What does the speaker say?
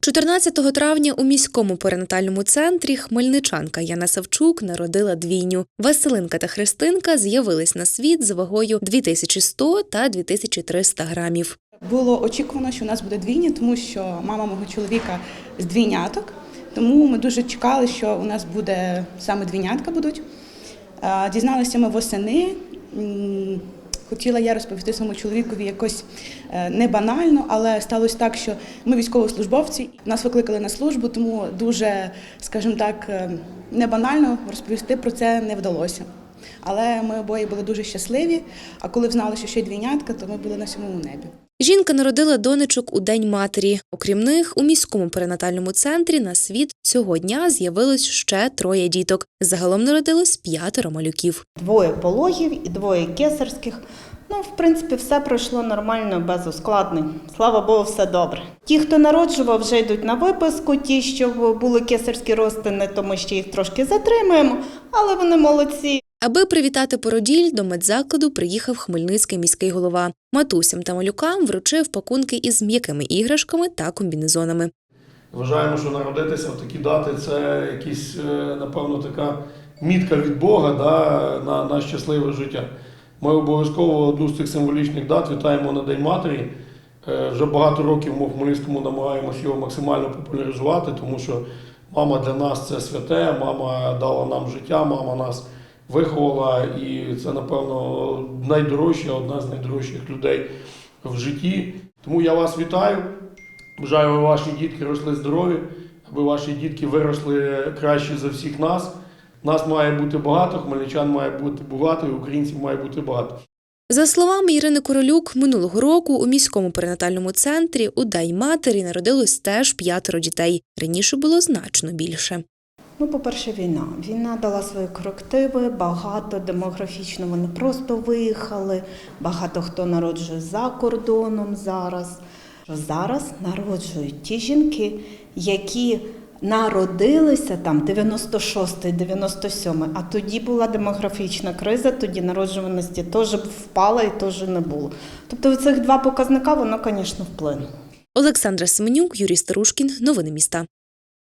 14 травня у міському перинатальному центрі хмельничанка Яна Савчук народила двійню. Василинка та Христинка з'явились на світ з вагою 2100 та 2300 грамів. Було очікувано, що у нас буде двійня, тому що мама мого чоловіка з двійняток. Тому ми дуже чекали, що у нас буде саме двійнятка будуть. Дізналися ми восени. Хотіла я розповісти своєму чоловікові якось е, не банально, але сталося так, що ми військовослужбовці, нас викликали на службу, тому дуже, скажімо так, е, не банально розповісти про це не вдалося. Але ми обоє були дуже щасливі. А коли взнали, що ще й двійнятка, то ми були на сьомому небі. Жінка народила донечок у День матері. Окрім них, у міському перинатальному центрі на світ цього дня з'явилось ще троє діток. Загалом народилось п'ятеро малюків. Двоє пологів і двоє кесарських. Ну, в принципі, все пройшло нормально, без ускладнень. Слава Богу, все добре. Ті, хто народжував, вже йдуть на виписку. Ті, що були кесарські розтини, то ми ще їх трошки затримаємо, але вони молодці. Аби привітати породіль, до медзакладу приїхав хмельницький міський голова. Матусям та малюкам вручив пакунки із м'якими іграшками та комбінезонами. Вважаємо, що народитися в такі дати це якісь, е, напевно, така мітка від Бога да, на, на щасливе життя. Ми обов'язково одну з цих символічних дат вітаємо на День матері. Е, Вже багато років ми в Хмельницькому намагаємося його максимально популяризувати, тому що мама для нас це святе, мама дала нам життя, мама нас виховала, і це, напевно, найдорожча, одна з найдорожчих людей в житті. Тому я вас вітаю. Бажаю, аби ваші дітки росли здорові, аби ваші дітки виросли краще за всіх нас. Нас має бути багато, хмельничан має бути багато, і українців має бути багато. За словами Ірини Королюк, минулого року у міському перинатальному центрі у День матері народилось теж п'ятеро дітей. Раніше було значно більше. Ну, по-перше, війна. Війна дала свої корективи, багато демографічно вони просто виїхали, багато хто народжує за кордоном зараз. Зараз народжують ті жінки, які народилися там 96-й, 97-й, а тоді була демографічна криза, тоді народжуваності теж впала і теж не було. Тобто цих два показника воно, звісно, вплинуло. Олександра Семенюк, Юрій Старушкін. Новини міста.